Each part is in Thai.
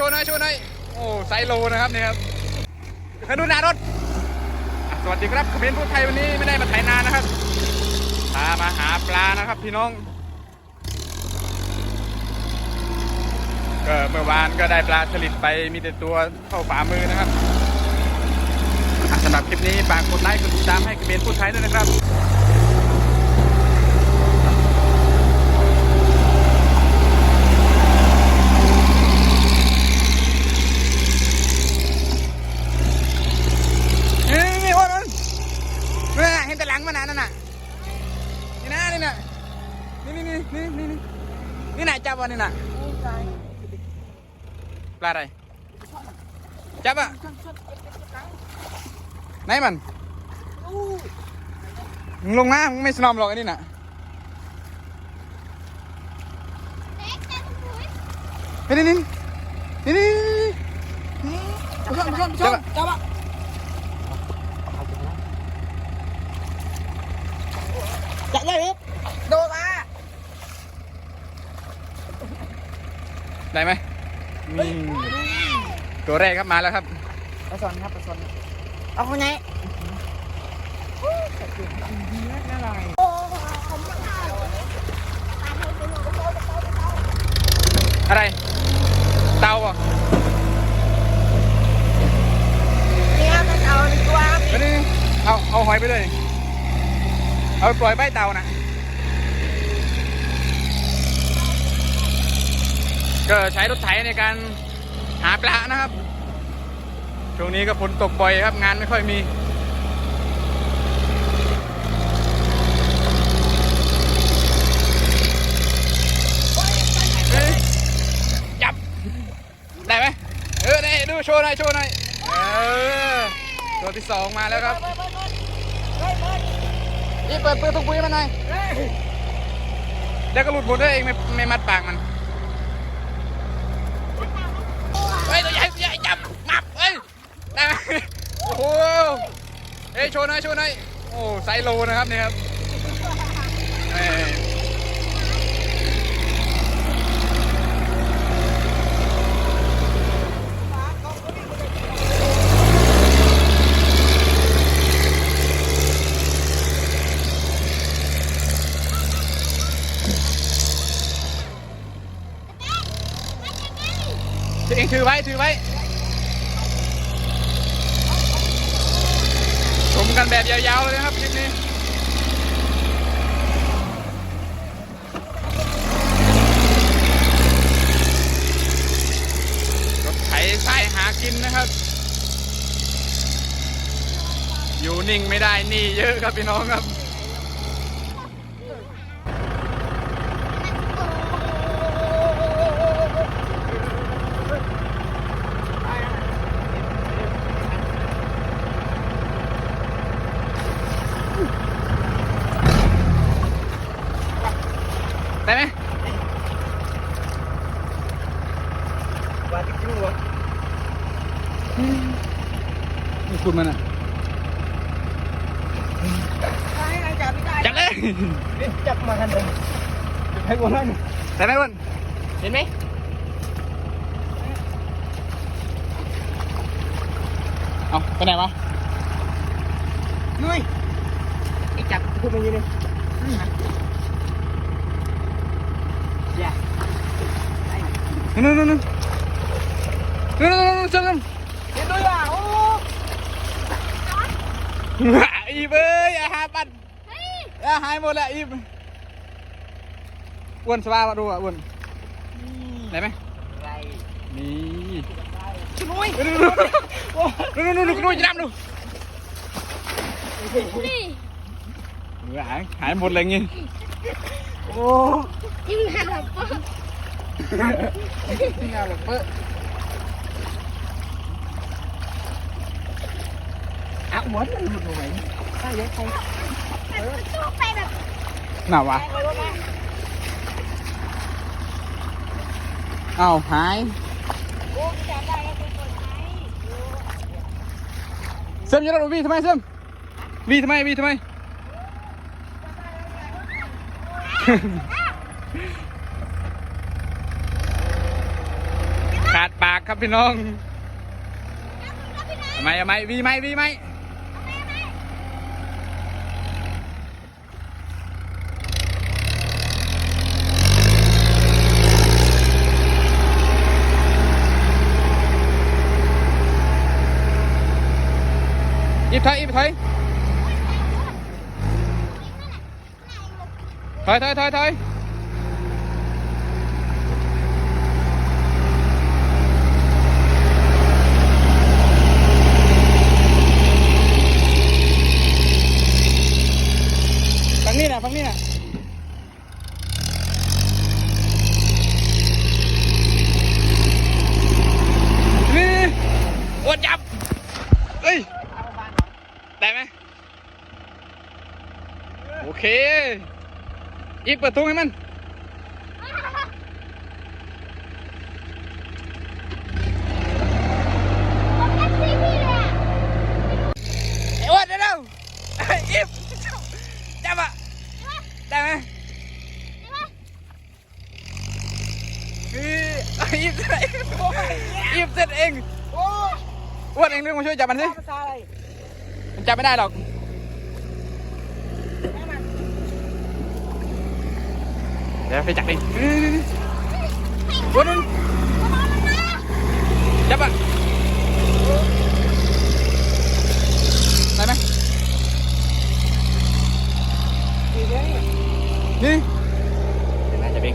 โชว์หน่อยโชว์หน่อยโอ้ไซโลนะครับนี่ครับมาดูหน้ารถ สวัสดีครับคอมเมนต์พูดไทยวันนี้ไม่ได้มาไถนานนะครับพามาหาปลานะครับ พี่น้องก็เมื่อวานก็ได้ปลาสลิดไปมีแต่ตัวเข้าฝ่ามือนะครับสำหรับคลิปนี้ฝากกดไลค์กดติดตามให้คอมเมนต์พูดไทยด้วยนะครับ นี่นี่นี่โอ้ยนั่นนั่นน่ะเห็นแต่หลังมันนะนั่นน่ะ นี่นะนี่นะนี่นี่นี่นี่นี่นี่นี่ไหนจับวะนี่น่ะปลาอะไรจับอะไหนมันมึงลงมามึงไม่สนอมหรอกไอ้นี่น่ะนี่นี่นี่นี่นี่นี่ผู้ชมผู้ชมผู้ชมจับอะ จับเลยพี่โดนมาได้ไหมนี่ตัวแรกครับมาแล้วครับปลาสอนครับปลาสอนเอาคนไหนอะไร เตาอะนี่ครับมันเอาในตัวครับเดี๋ยวนี่เอาเอาหอยไปเลย เอาปล่อยใบเตานะก็ใช้รถไถในการหาปลานะครับ ช่วงนี้ก็ฝนตกบ่อยครับงานไม่ค่อยมี จับ ได้ไหมเออได้ดูโชว์หน่อยโชว์หน่อยเออตัวที่สองมาแล้วครับ นี่เปิดปืนทุกปุ้ยมันหน่อยเดี๋ยวก็หลุดหมดเลยเองไม่ไม่มัดปากมันเฮ้ยตัวใหญ่ตัวใหญ่จับมับเฮ้ยได้ไหมโอ้โหเฮ้ยโชว์หน่อยโชว์หน่อยโอ้ไซโลนะครับเนี่ยครับเอ้ย ตัวเอง ถือไว้ ชมกันแบบยาวๆเลยนะครับคลิปนี้รถไถสายหากินนะครับ อยู่นิ่งไม่ได้หนี่เยอะครับพี่น้องครับ วาติจูอะนี่คุณมันอะให้นายจับไม่ได้จับเลยจับมาทันเลยให้กูนั่นได้ไหมอ้วนเห็นไหมเอาไปไหนวะนุ้ยไอ้จับพูดมาอย่างนี้อย่านู่นนู่นนู่ นนู่นนู่นนู่นจังกันเห็นด้วยอะโอ้อีบเอ้ยอาหารปั่นอาหายหมดแล้วอีบอ้วนสบายมาดูอะอ้วนได้ไหมไรนี่นุ้ยนู่นนู่นนู่นนู่นนู่นนู่นจะดำดูหายหายหมดเลยงี้โอ้ยิ่งหันแบบว่าที่งานแบบเปิ้ล อะหมดมันหลุดไหมใช่เยอะใช่มันชอบไปแบบหนาวะอ้าวหายโอ้จับได้แล้วเป็นคนไทยเสริมอยังไงวีทำไมเสริมวีทำไมวีทำไมขาดปากครับพี่น้องทำไมทำไมวีไหมวีไหม อีบถอยอีบถอยถอยถอยถอยถอยฝั่งนี้นะฝั่งนี้นะนี่อวดจับเอ้ย ได้ไหม โอเค อีกเปิดตู้ให้มัน ไอ้อ้วนเร็วๆไอ้อีฟจับอะได้ไหมอีไอ้อีฟเสร็จเองอีฟเสร็จเองโอ้อ้วนเองเรื่องมาช่วยจับมันสิ ภาษาอะไร มันจับไม่ได้หรอก แม่มัน เดี๋ยวไปจับเองนี่นี่นี่อ้วนนึงจับอะได้ไหมนี่เดี๋ยวนะจับเอง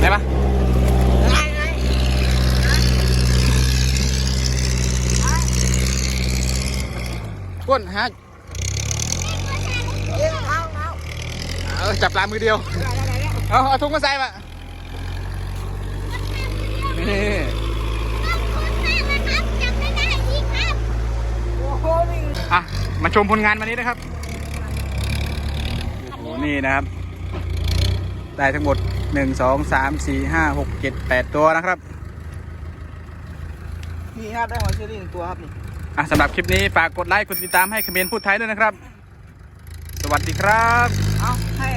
ได้ปะได้ไงอ้วนฮะ เอ้ยเอาเอา เออจับปลามือเดียวได้ได้ได้เอาเอาถุงมาใส่มานี่โอ้โหวิ่งอะมาชมผลงานวันนี้นะครับโอ้โหนี่นะครับ ได้ทั้งหมด1 2 3 4 5 6 7 8ตัวนะครับนี่ครับได้หอยเชอรี่หนึ่งตัวครับนี่อะสำหรับคลิปนี้ฝากกดไลค์กดติดตามให้คอมเมนต์พูดไทยด้วยนะครับส วัสดีครับ เอาให้